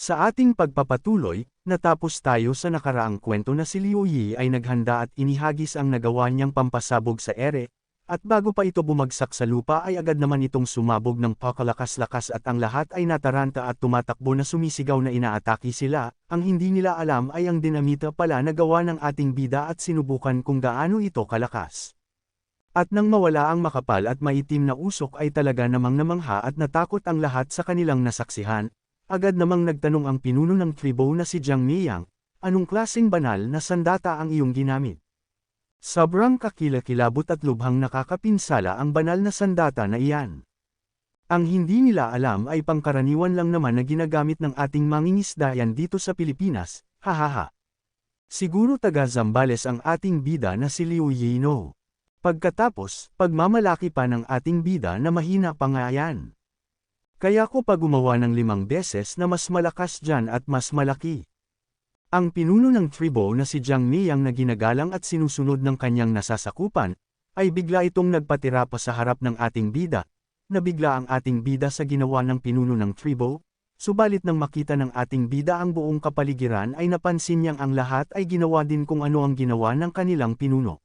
Sa ating pagpapatuloy, natapos tayo sa nakaraang kwento na si Liu Yi ay naghanda at inihagis ang nagawa niyang pampasabog sa ere, at bago pa ito bumagsak sa lupa ay agad naman itong sumabog ng pakalakas-lakas at ang lahat ay nataranta at tumatakbo na sumisigaw na inaatake sila, ang hindi nila alam ay ang dinamita pala na gawa ng ating bida at sinubukan kung gaano ito kalakas. At nang mawala ang makapal at maitim na usok ay talaga namang namangha at natakot ang lahat sa kanilang nasaksihan, Agad namang nagtanong ang pinuno ng tribo na si Jiang Miyang, anong klaseng banal na sandata ang iyong ginamit? Sobrang kakilakilabot at lubhang nakakapinsala ang banal na sandata na iyan. Ang hindi nila alam ay pangkaraniwan lang naman na ginagamit ng ating mangingisdayan dito sa Pilipinas, hahaha. Siguro taga Zambales ang ating bida na si Liu Yino. Pagkatapos, pagmamalaki pa ng ating bida na mahina pa nga. Kaya ko pa gumawa ng limang beses na mas malakas dyan at mas malaki. Ang pinuno ng tribo na si Jiang Miyang na ginagalang at sinusunod ng kanyang nasasakupan, ay bigla itong nagpatira pa sa harap ng ating bida, nabigla ang ating bida sa ginawa ng pinuno ng tribo, subalit nang makita ng ating bida ang buong kapaligiran ay napansin niyang ang lahat ay ginawa din kung ano ang ginawa ng kanilang pinuno.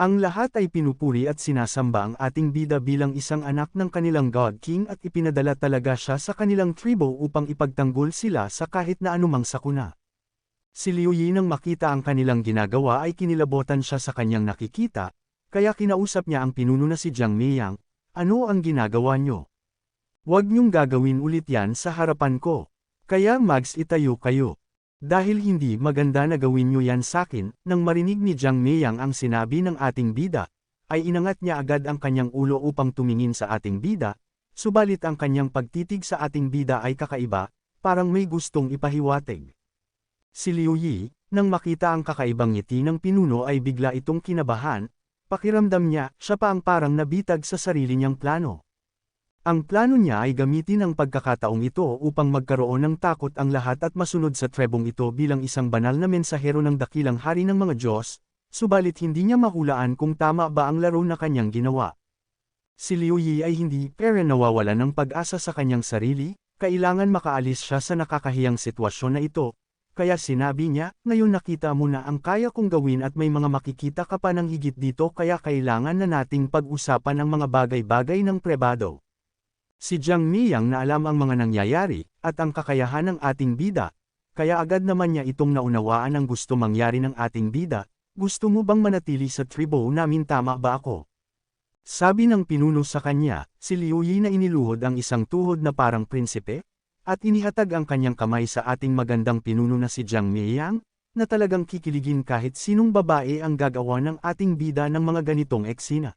Ang lahat ay pinupuri at sinasamba ang ating bida bilang isang anak ng kanilang God King at ipinadala talaga siya sa kanilang tribo upang ipagtanggol sila sa kahit na anumang sakuna. Si Liu Yi nang makita ang kanilang ginagawa ay kinilabotan siya sa kanyang nakikita, kaya kinausap niya ang pinuno na si Jiang Miyang, ano ang ginagawa niyo? Huwag niyong gagawin ulit yan sa harapan ko. Kaya mags itayo kayo. Dahil hindi maganda na gawin nyo yan sakin, nang marinig ni Jiang Meyang ang sinabi ng ating bida, ay inangat niya agad ang kanyang ulo upang tumingin sa ating bida, subalit ang kanyang pagtitig sa ating bida ay kakaiba, parang may gustong ipahiwatig. Si Liu Yi, nang makita ang kakaibang ngiti ng pinuno ay bigla itong kinabahan, pakiramdam niya, siya pa ang parang nabitag sa sarili niyang plano. Ang plano niya ay gamitin ang pagkakataong ito upang magkaroon ng takot ang lahat at masunod sa trebong ito bilang isang banal na mensahero ng dakilang hari ng mga Diyos, subalit hindi niya mahulaan kung tama ba ang laro na kanyang ginawa. Si Liu Yi ay hindi pero nawawala ng pag-asa sa kanyang sarili, kailangan makaalis siya sa nakakahiyang sitwasyon na ito, kaya sinabi niya, ngayon nakita mo na ang kaya kong gawin at may mga makikita ka pa ng higit dito kaya kailangan na nating pag-usapan ang mga bagay-bagay ng prebado. Si Jiang Miyang na alam ang mga nangyayari, at ang kakayahan ng ating bida, kaya agad naman niya itong naunawaan ang gusto mangyari ng ating bida, gusto mo bang manatili sa tribo namin tama ba ako? Sabi ng pinuno sa kanya, si Liu Yi na iniluhod ang isang tuhod na parang prinsipe, at inihatag ang kanyang kamay sa ating magandang pinuno na si Jiang Miyang, na talagang kikiligin kahit sinong babae ang gagawa ng ating bida ng mga ganitong eksina.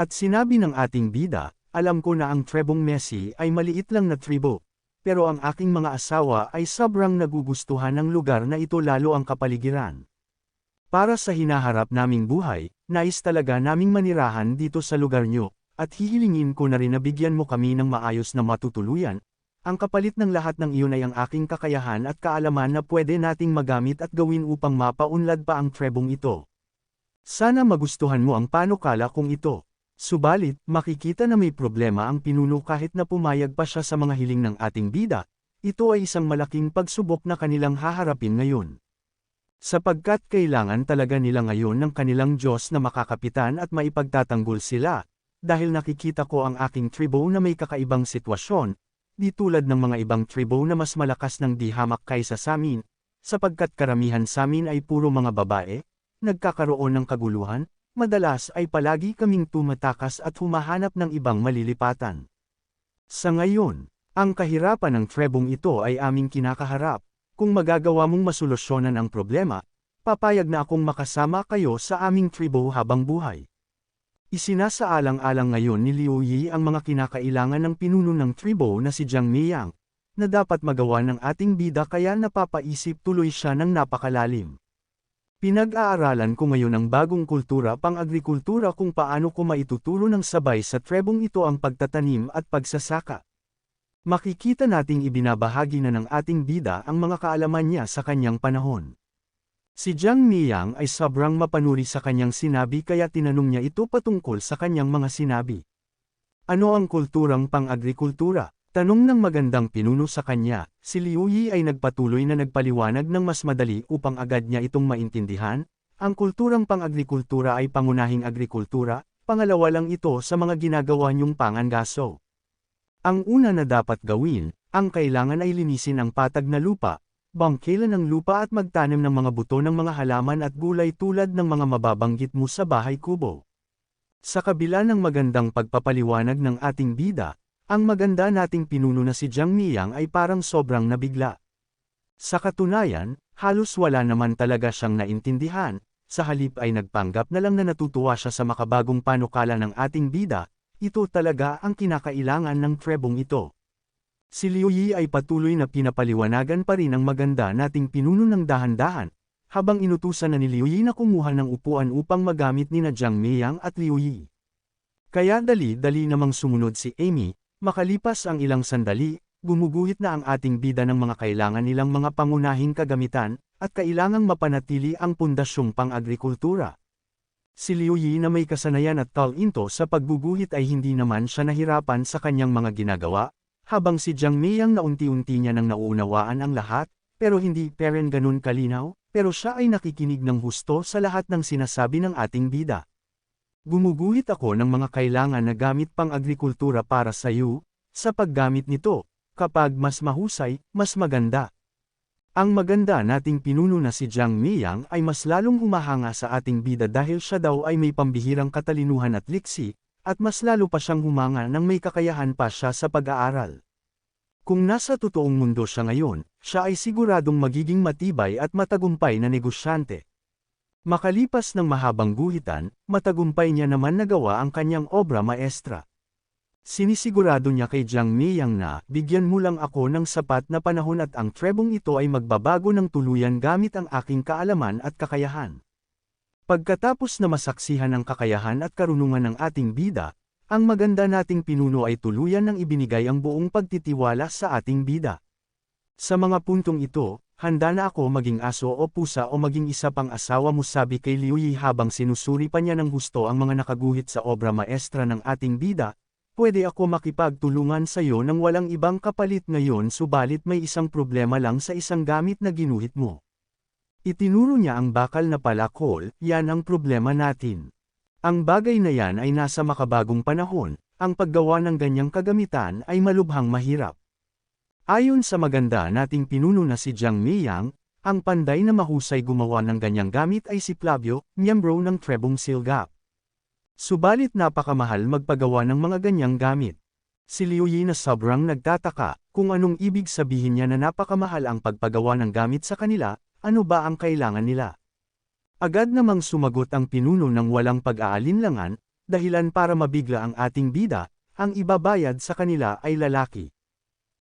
At sinabi ng ating bida, alam ko na ang trebong Messi ay maliit lang na tribo, pero ang aking mga asawa ay sobrang nagugustuhan ng lugar na ito lalo ang kapaligiran. Para sa hinaharap naming buhay, nais talaga naming manirahan dito sa lugar nyo, at hihilingin ko na rin na bigyan mo kami ng maayos na matutuluyan. Ang kapalit ng lahat ng iyon ay ang aking kakayahan at kaalaman na pwede nating magamit at gawin upang mapaunlad pa ang trebong ito. Sana magustuhan mo ang panukala kong ito. Subalit, makikita na may problema ang pinuno kahit na pumayag pa siya sa mga hiling ng ating bida, ito ay isang malaking pagsubok na kanilang haharapin ngayon. Sapagkat kailangan talaga nila ngayon ng kanilang Diyos na makakapitan at maipagtatanggol sila, dahil nakikita ko ang aking tribo na may kakaibang sitwasyon, di tulad ng mga ibang tribo na mas malakas ng di hamak kaysa sa amin, sapagkat karamihan sa amin ay puro mga babae, nagkakaroon ng kaguluhan, Madalas ay palagi kaming tumatakas at humahanap ng ibang malilipatan. Sa ngayon, ang kahirapan ng trebong ito ay aming kinakaharap. Kung magagawa mong masolusyonan ang problema, papayag na akong makasama kayo sa aming tribo habang buhay. Isinasaalang-alang ngayon ni Liu Yi ang mga kinakailangan ng pinuno ng tribo na si Jiang Miyang, na dapat magawa ng ating bida kaya napapaisip tuloy siya ng napakalalim. Pinag-aaralan ko ngayon ang bagong kultura pang-agrikultura kung paano ko maituturo ng sabay sa trebong ito ang pagtatanim at pagsasaka. Makikita nating ibinabahagi na ng ating bida ang mga kaalaman niya sa kanyang panahon. Si Jiang Miyang ay sobrang mapanuri sa kanyang sinabi kaya tinanong niya ito patungkol sa kanyang mga sinabi. Ano ang kulturang pang-agrikultura? Tanong ng magandang pinuno sa kanya, si Liu Yi ay nagpatuloy na nagpaliwanag ng mas madali upang agad niya itong maintindihan, ang kulturang pang-agrikultura ay pangunahing agrikultura, pangalawa lang ito sa mga ginagawa niyong pangangaso. Ang una na dapat gawin, ang kailangan ay linisin ang patag na lupa, bangkilan ang lupa at magtanim ng mga buto ng mga halaman at gulay tulad ng mga mababanggit mo sa bahay kubo. Sa kabila ng magandang pagpapaliwanag ng ating bida, ang maganda nating pinuno na si Jiang Miyang ay parang sobrang nabigla. Sa katunayan, halos wala naman talaga siyang naintindihan, sa halip ay nagpanggap na lang na natutuwa siya sa makabagong panukala ng ating bida, ito talaga ang kinakailangan ng trebong ito. Si Liu Yi ay patuloy na pinapaliwanagan pa rin ang maganda nating pinuno ng dahan-dahan, habang inutusan na ni Liu Yi na kumuha ng upuan upang magamit ni na Jiang Miyang at Liu Yi. Kaya dali-dali namang sumunod si Amy, Makalipas ang ilang sandali, gumuguhit na ang ating bida ng mga kailangan nilang mga pangunahing kagamitan, at kailangang mapanatili ang pundasyong pang-agrikultura. Si Liu Yi na may kasanayan at talinto sa pagguguhit ay hindi naman siya nahirapan sa kanyang mga ginagawa, habang si Jiang Miyang na unti-unti niya nang nauunawaan ang lahat, pero hindi peren ganun kalinaw, pero siya ay nakikinig ng husto sa lahat ng sinasabi ng ating bida. Gumuguhit ako ng mga kailangan na gamit pang agrikultura para sa iyo, sa paggamit nito, kapag mas mahusay, mas maganda. Ang maganda nating pinuno na si Jiang Miyang ay mas lalong humahanga sa ating bida dahil siya daw ay may pambihirang katalinuhan at liksi, at mas lalo pa siyang humanga nang may kakayahan pa siya sa pag-aaral. Kung nasa totoong mundo siya ngayon, siya ay siguradong magiging matibay at matagumpay na negosyante. Makalipas ng mahabang guhitan, matagumpay niya naman nagawa ang kanyang obra maestra. Sinisigurado niya kay Jiang Miyang na, bigyan mo lang ako ng sapat na panahon at ang trebong ito ay magbabago ng tuluyan gamit ang aking kaalaman at kakayahan. Pagkatapos na masaksihan ang kakayahan at karunungan ng ating bida, ang maganda nating pinuno ay tuluyan ng ibinigay ang buong pagtitiwala sa ating bida. Sa mga puntong ito, Handa na ako maging aso o pusa o maging isa pang asawa mo sabi kay Liu Yi habang sinusuri pa niya ng gusto ang mga nakaguhit sa obra maestra ng ating bida, pwede ako makipagtulungan sa iyo ng walang ibang kapalit ngayon subalit may isang problema lang sa isang gamit na ginuhit mo. Itinuro niya ang bakal na palakol, yan ang problema natin. Ang bagay na yan ay nasa makabagong panahon, ang paggawa ng ganyang kagamitan ay malubhang mahirap. Ayon sa maganda nating pinuno na si Jiang Miyang, ang panday na mahusay gumawa ng ganyang gamit ay si Flavio, miyembro ng Trebong Silgap. Subalit napakamahal magpagawa ng mga ganyang gamit. Si Liu Yi na sobrang nagtataka, kung anong ibig sabihin niya na napakamahal ang pagpagawa ng gamit sa kanila, ano ba ang kailangan nila. Agad namang sumagot ang pinuno ng walang pag-aalinlangan, dahilan para mabigla ang ating bida, ang ibabayad sa kanila ay lalaki.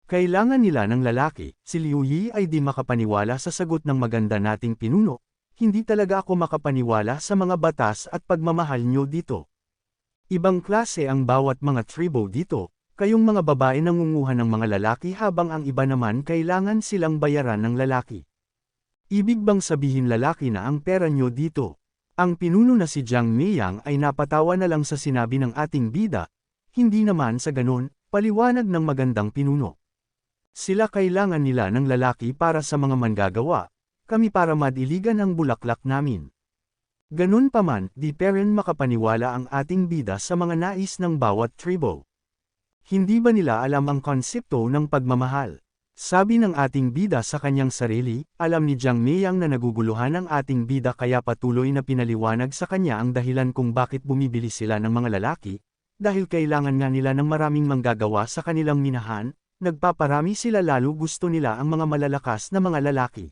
Kailangan nila ng lalaki, si Liu Yi ay di makapaniwala sa sagot ng maganda nating pinuno, hindi talaga ako makapaniwala sa mga batas at pagmamahal nyo dito. Ibang klase ang bawat mga tribo dito, kayong mga babae nangunguha ng mga lalaki habang ang iba naman kailangan silang bayaran ng lalaki. Ibig bang sabihin lalaki na ang pera nyo dito? Ang pinuno na si Jiang Miyang ay napatawa na lang sa sinabi ng ating bida, hindi naman sa ganon, paliwanag ng magandang pinuno. Sila kailangan nila ng lalaki para sa mga manggagawa, kami para madiligan ang bulaklak namin. Ganun pa man, di pa rin makapaniwala ang ating bida sa mga nais ng bawat tribo. Hindi ba nila alam ang konsepto ng pagmamahal? Sabi ng ating bida sa kanyang sarili, alam ni Jiang Meyang na naguguluhan ang ating bida kaya patuloy na pinaliwanag sa kanya ang dahilan kung bakit bumibili sila ng mga lalaki, dahil kailangan nga nila ng maraming manggagawa sa kanilang minahan, Nagpaparami sila lalo gusto nila ang mga malalakas na mga lalaki.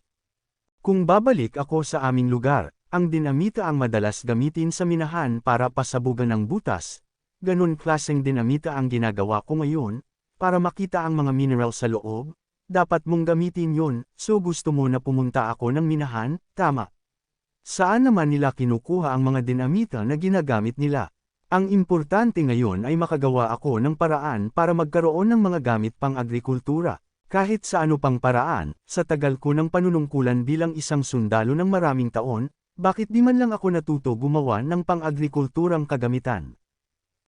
Kung babalik ako sa aming lugar, ang dinamita ang madalas gamitin sa minahan para pasabugan ng butas. Ganun klaseng dinamita ang ginagawa ko ngayon, para makita ang mga mineral sa loob, dapat mong gamitin yon, so gusto mo na pumunta ako ng minahan, tama. Saan naman nila kinukuha ang mga dinamita na ginagamit nila? Ang importante ngayon ay makagawa ako ng paraan para magkaroon ng mga gamit pang agrikultura. Kahit sa ano pang paraan, sa tagal ko ng panunungkulan bilang isang sundalo ng maraming taon, bakit di man lang ako natuto gumawa ng pang-agrikulturang kagamitan?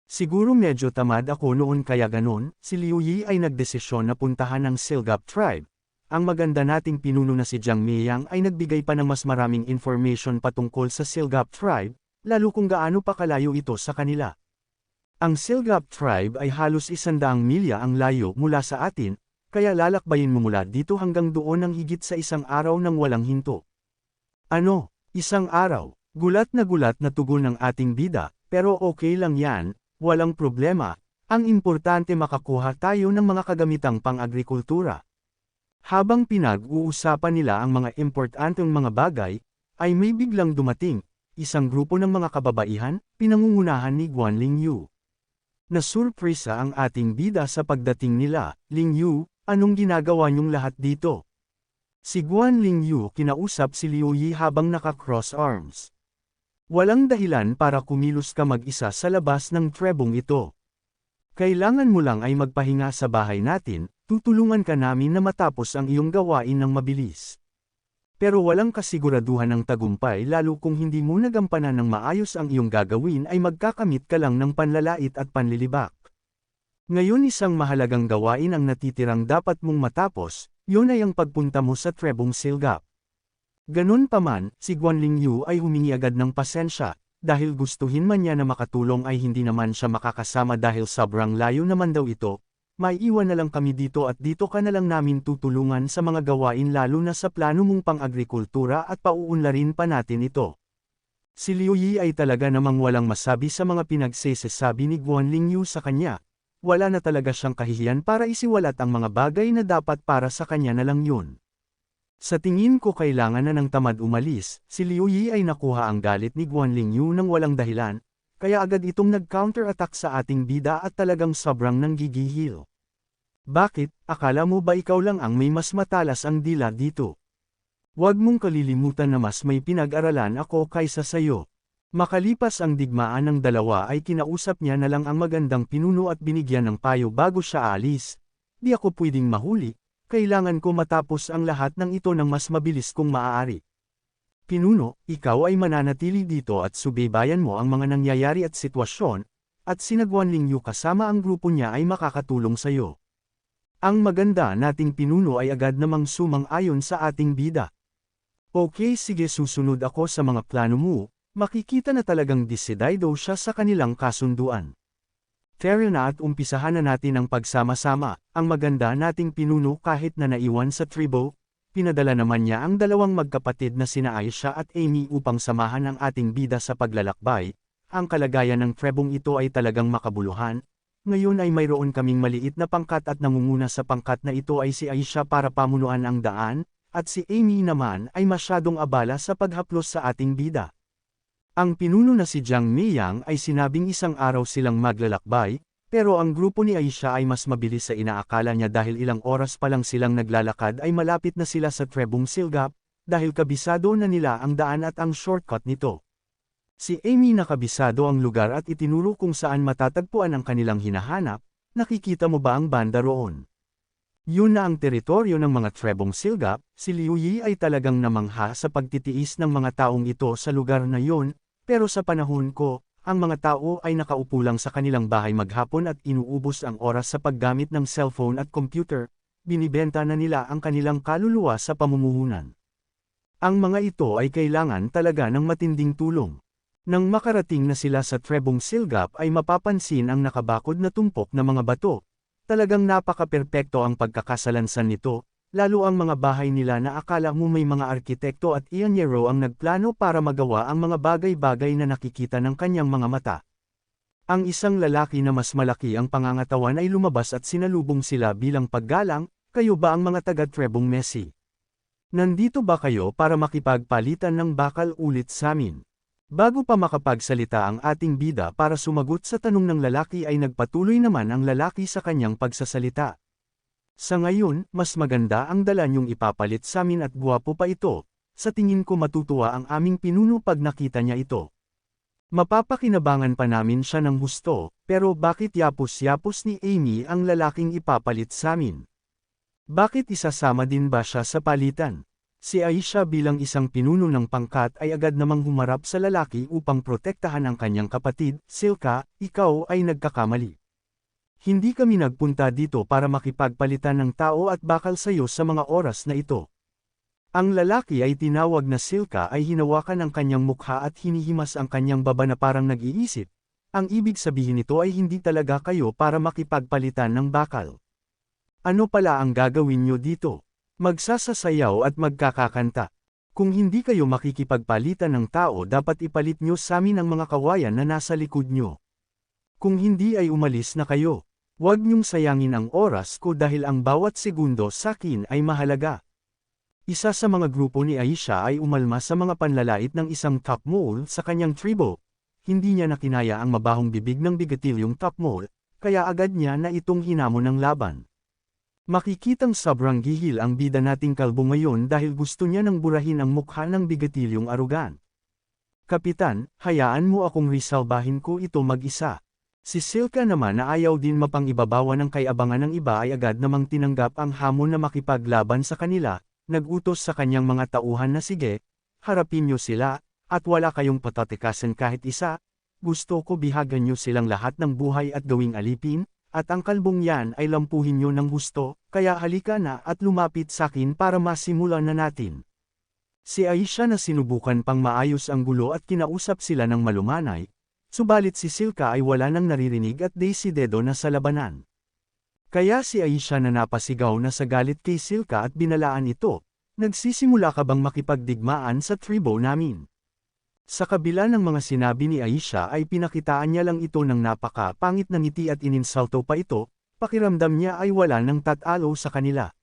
Siguro medyo tamad ako noon kaya ganon, si Liu Yi ay nagdesisyon na puntahan ang Silgap tribe. Ang maganda nating pinuno na si Jiang Miyang ay nagbigay pa ng mas maraming information patungkol sa Silgap tribe, lalo kung gaano pa kalayo ito sa kanila. Ang Silgap tribe ay halos isandaang milya ang layo mula sa atin, kaya lalakbayin mo mula dito hanggang doon ng higit sa isang araw ng walang hinto. Ano, isang araw, gulat na gulat na tugon ng ating bida, pero okay lang yan, walang problema, ang importante makakuha tayo ng mga kagamitang pang-agrikultura. Habang pinag-uusapan nila ang mga importanteng mga bagay, ay may biglang dumating, isang grupo ng mga kababaihan, pinangungunahan ni Guan Lingyu. Nasurpresa ang ating bida sa pagdating nila, Lingyu, Anong ginagawa niyong lahat dito? Si Guan Lingyu kinausap si Liu Yi habang naka-cross arms. Walang dahilan para kumilos ka mag-isa sa labas ng trebong ito. Kailangan mo lang ay magpahinga sa bahay natin, tutulungan ka namin na matapos ang iyong gawain ng mabilis. Pero walang kasiguraduhan ng tagumpay lalo kung hindi mo nagampanan ng maayos ang iyong gagawin ay magkakamit ka lang ng panlalait at panlilibak. Ngayon isang mahalagang gawain ang natitirang dapat mong matapos, yun ay ang pagpunta mo sa Trebong Silgap. Ganun pa man, si Guan Lingyu ay humingi agad ng pasensya, dahil gustuhin man niya na makatulong ay hindi naman siya makakasama dahil sobrang layo naman daw ito, maiiwan na lang kami dito at dito ka na lang namin tutulungan sa mga gawain lalo na sa plano mong pang-agrikultura at pauunlarin pa natin ito. Si Liu Yi ay talaga namang walang masabi sa mga pinagsesesabi ni Guan Lingyu sa kanya, wala na talaga siyang kahihiyan para isiwalat ang mga bagay na dapat para sa kanya na lang yun. Sa tingin ko kailangan na ng tamad umalis, si Liu Yi ay nakuha ang galit ni Guan Lingyu nang walang dahilan, kaya agad itong nag-counter-attack sa ating bida at talagang sobrang nanggigihil. Bakit, akala mo ba ikaw lang ang may mas matalas ang dila dito? Huwag mong kalilimutan na mas may pinag-aralan ako kaysa sayo. Makalipas ang digmaan ng dalawa ay kinausap niya na lang ang magandang pinuno at binigyan ng payo bago siya alis. Di ako pwedeng mahuli, kailangan ko matapos ang lahat ng ito ng mas mabilis kung maaari. Pinuno, ikaw ay mananatili dito at subaybayan mo ang mga nangyayari at sitwasyon, at sinagwan lingyo kasama ang grupo niya ay makakatulong sa iyo. Ang maganda nating pinuno ay agad namang sumang-ayon sa ating bida. Okay sige susunod ako sa mga plano mo, Makikita na talagang disidaido siya sa kanilang kasunduan. Tara na at umpisahan na natin ang pagsama-sama, ang maganda nating pinuno kahit na naiwan sa tribo, pinadala naman niya ang dalawang magkapatid na sina Aisha at Amy upang samahan ang ating bida sa paglalakbay, ang kalagayan ng trebong ito ay talagang makabuluhan, ngayon ay mayroon kaming maliit na pangkat at nangunguna sa pangkat na ito ay si Aisha para pamunuan ang daan, at si Amy naman ay masyadong abala sa paghaplos sa ating bida. Ang pinuno na si Jiang Miyang ay sinabing isang araw silang maglalakbay, pero ang grupo ni Aisha ay mas mabilis sa inaakala niya dahil ilang oras pa lang silang naglalakad ay malapit na sila sa Trebong Silgap, dahil kabisado na nila ang daan at ang shortcut nito. Si Amy nakabisado ang lugar at itinuro kung saan matatagpuan ang kanilang hinahanap, nakikita mo ba ang banda roon? Yun na ang teritoryo ng mga Trebong Silgap, si Liu Yi ay talagang namangha sa pagtitiis ng mga taong ito sa lugar na yun, pero sa panahon ko, ang mga tao ay nakaupo lang sa kanilang bahay maghapon at inuubos ang oras sa paggamit ng cellphone at computer, binibenta na nila ang kanilang kaluluwa sa pamumuhunan. Ang mga ito ay kailangan talaga ng matinding tulong. Nang makarating na sila sa Trebong Silgap ay mapapansin ang nakabakod na tumpok na mga bato. Talagang napaka-perpekto ang pagkakasalansan nito, lalo ang mga bahay nila na akala mo may mga arkitekto at ianyero ang nagplano para magawa ang mga bagay-bagay na nakikita ng kanyang mga mata. Ang isang lalaki na mas malaki ang pangangatawan ay lumabas at sinalubong sila bilang paggalang, kayo ba ang mga taga-Trebong Messi? Nandito ba kayo para makipagpalitan ng bakal ulit sa amin? Bago pa makapagsalita ang ating bida para sumagot sa tanong ng lalaki ay nagpatuloy naman ang lalaki sa kanyang pagsasalita. Sa ngayon, mas maganda ang dala niyong ipapalit sa amin at guwapo pa ito, sa tingin ko matutuwa ang aming pinuno pag nakita niya ito. Mapapakinabangan pa namin siya ng husto, pero bakit yapos-yapos ni Amy ang lalaking ipapalit sa amin? Bakit isasama din ba siya sa palitan? Si Aisha bilang isang pinuno ng pangkat ay agad namang humarap sa lalaki upang protektahan ang kanyang kapatid, Silka, ikaw ay nagkakamali. Hindi kami nagpunta dito para makipagpalitan ng tao at bakal sayo sa mga oras na ito. Ang lalaki ay tinawag na Silka ay hinawakan ang kanyang mukha at hinihimas ang kanyang baba na parang nag-iisip. Ang ibig sabihin nito ay hindi talaga kayo para makipagpalitan ng bakal. Ano pala ang gagawin nyo dito? Magsasasayaw at magkakakanta. Kung hindi kayo makikipagpalitan ng tao dapat ipalit nyo sa amin ang mga kawayan na nasa likod nyo. Kung hindi ay umalis na kayo. Huwag niyong sayangin ang oras ko dahil ang bawat segundo sa akin ay mahalaga. Isa sa mga grupo ni Aisha ay umalma sa mga panlalait ng isang top mole sa kanyang tribo. Hindi niya nakinaya ang mabahong bibig ng bigatilyong top mole, kaya agad niya na itong hinamon ng laban. Makikitang sobrang gihil ang bida nating kalbo ngayon dahil gusto niya nang burahin ang mukha ng bigatilyong arugan. Kapitan, hayaan mo akong risalbahin ko ito mag-isa. Si Silka naman na ayaw din mapangibabawa ng kayabangan ng iba ay agad namang tinanggap ang hamon na makipaglaban sa kanila, nagutos sa kanyang mga tauhan na sige, harapin niyo sila, at wala kayong patatikasan kahit isa, gusto ko bihagan niyo silang lahat ng buhay at gawing alipin, at ang kalbong yan ay lampuhin nyo ng gusto, kaya halika na at lumapit sa akin para masimulan na natin. Si Aisha na sinubukan pang maayos ang gulo at kinausap sila ng malumanay, subalit si Silka ay wala nang naririnig at desidedo na sa labanan. Kaya si Aisha na napasigaw na sa galit kay Silka at binalaan ito, nagsisimula ka bang makipagdigmaan sa tribo namin? Sa kabila ng mga sinabi ni Aisha ay pinakitaan niya lang ito ng napaka-pangit na ngiti at ininsalto pa ito, pakiramdam niya ay wala ng tatalo sa kanila.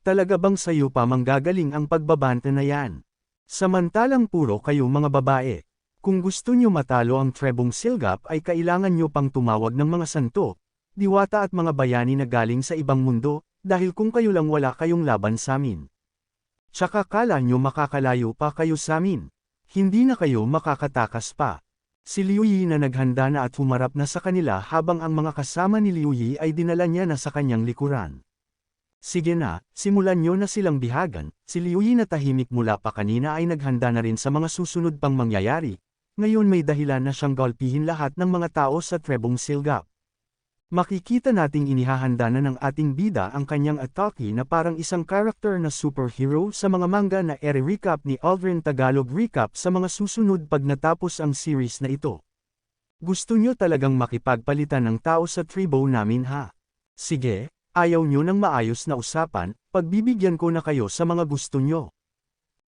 Talaga bang sayo pa manggagaling ang pagbabanta na yan? Samantalang puro kayo mga babae. Kung gusto niyo matalo ang trebong silgap ay kailangan niyo pang tumawag ng mga santo, diwata at mga bayani na galing sa ibang mundo, dahil kung kayo lang wala kayong laban sa amin. Tsaka kala niyo makakalayo pa kayo sa amin. Hindi na kayo makakatakas pa. Si Liu Yi na naghanda na at humarap na sa kanila habang ang mga kasama ni Liu Yi ay dinala niya na sa kanyang likuran. Sige na, simulan niyo na silang bihagan, si Liu Yi na tahimik mula pa kanina ay naghanda na rin sa mga susunod pang mangyayari, ngayon may dahilan na siyang galpihin lahat ng mga tao sa Trebong Silgap. Makikita nating inihahanda na ng ating bida ang kanyang atake na parang isang karakter na superhero sa mga manga na ere-recap ni Aldrin Tagalog Recap sa mga susunod pag natapos ang series na ito. Gusto nyo talagang makipagpalitan ng tao sa tribo namin ha? Sige, ayaw nyo ng maayos na usapan, pagbibigyan ko na kayo sa mga gusto nyo.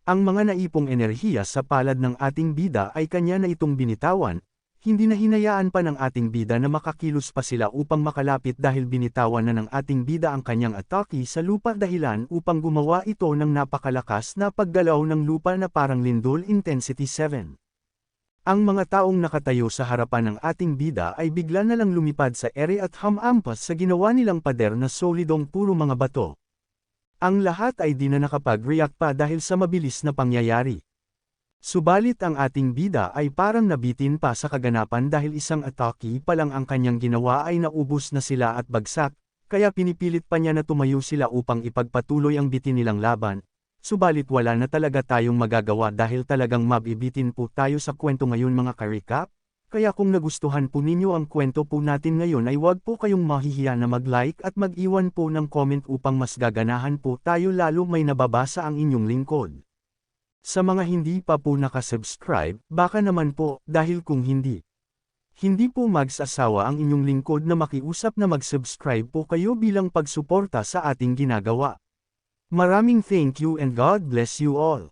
Ang mga naipong enerhiya sa palad ng ating bida ay kanya na itong binitawan, hindi na hinayaan pa ng ating bida na makakilos pa sila upang makalapit dahil binitawan na ng ating bida ang kanyang atake sa lupa dahilan upang gumawa ito ng napakalakas na paggalaw ng lupa na parang lindol intensity 7. Ang mga taong nakatayo sa harapan ng ating bida ay bigla na lang lumipad sa ere at hamampas sa ginawa nilang pader na solidong puro mga bato. Ang lahat ay di na nakapag-react pa dahil sa mabilis na pangyayari. Subalit ang ating bida ay parang nabitin pa sa kaganapan dahil isang atake pa lang ang kanyang ginawa ay naubos na sila at bagsak, kaya pinipilit pa niya na tumayo sila upang ipagpatuloy ang bitin nilang laban. Subalit wala na talaga tayong magagawa dahil talagang mabibitin po tayo sa kwento ngayon mga karikap, kaya kung nagustuhan po ninyo ang kwento po natin ngayon ay huwag po kayong mahihiya na mag-like at mag-iwan po ng comment upang mas gaganahan po tayo lalo may nababasa ang inyong lingkod. Sa mga hindi pa po nakasubscribe, baka naman po, dahil kung hindi. Hindi po magsasawa ang inyong lingkod na makiusap na mag-subscribe po kayo bilang pagsuporta sa ating ginagawa. Maraming thank you and God bless you all.